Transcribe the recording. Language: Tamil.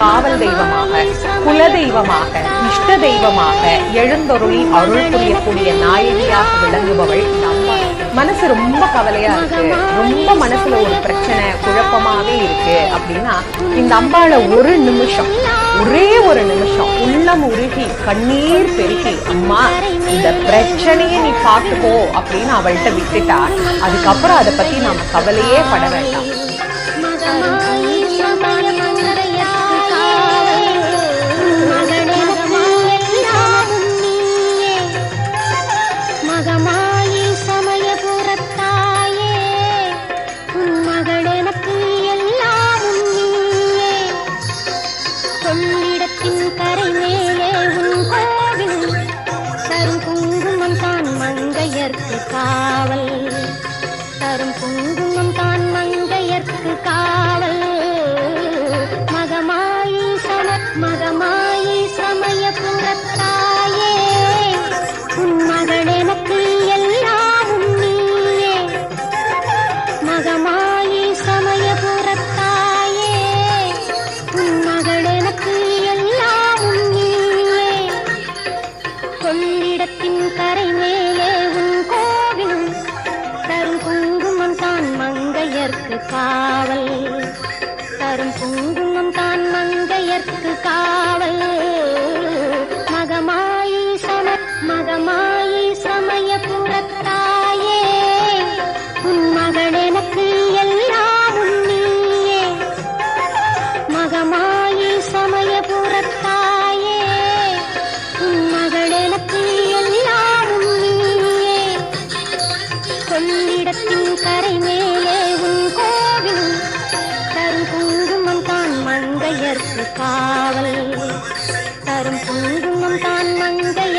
காவல் தெய்வமாக குல தெய்வமாக இஷ்ட தெய்வமாக எழுந்தொருளி அருள் புரியக்கூடிய நாயகியாக விளங்குபவள் இந்த மனசு ரொம்ப கவலையா இருக்கு. ரொம்ப மனசுல ஒரு பிரச்சனை குழப்பமாவே இருக்கு அப்படின்னா இந்த அம்பாளை ஒரு நிமிஷம் ஒரே ஒரு நிமிஷம் உள்ளம் உருகி கண்ணீர் பெருகி அம்மா இந்த பிரச்சனையை நீ பார்த்துக்கோ அப்படின்னு அவள்கிட்ட விட்டுட்டா அதுக்கப்புறம் அதை பத்தி நாம கவலையே பட வேண்டாம். மங்கையர்க்கு காவல். தரும் குங்குமம் தான் மங்கையர்க்கு காவல். மகமாயி சம மகமாயி சமய புறத்தாயே. உன் மகள் எனக்கு எல்லாம் நீயே. மகமாயி சமய புறத்தாயே. உன் மகள் எனக்கு எல்லாம் நீயே. கொள்ளிடத்தின் கரை மேலே காவல் தரும் பூ அதற்கு காவல் தரும் குங்குமம் தான் மங்கள்